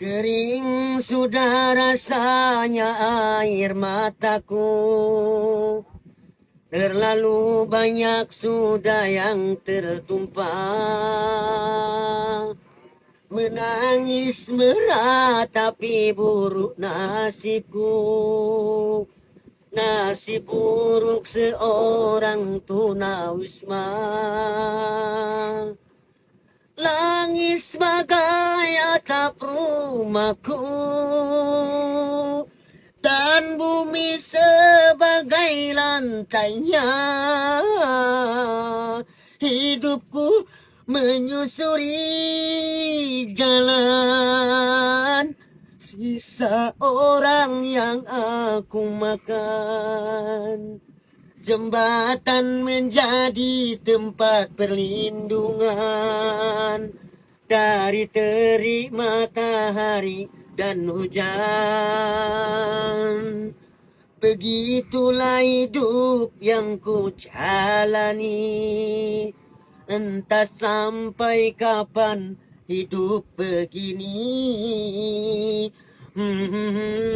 Kering sudah rasanya air mataku. Terlalu banyak sudah yang tertumpah. Menangis meratapi buruk nasibku Nasib buruk seorang tunawisma. Langit sebagai atap rumahku. Dan bumi sebagai lantainya. Hidupku menyusuri jalan. Sisa orang yang aku makan. Jembatan menjadi tempat perlindungan dari terik matahari dan hujan. Begitulah hidup yang ku jalani. Entah sampai kapan hidup begini. Hmm.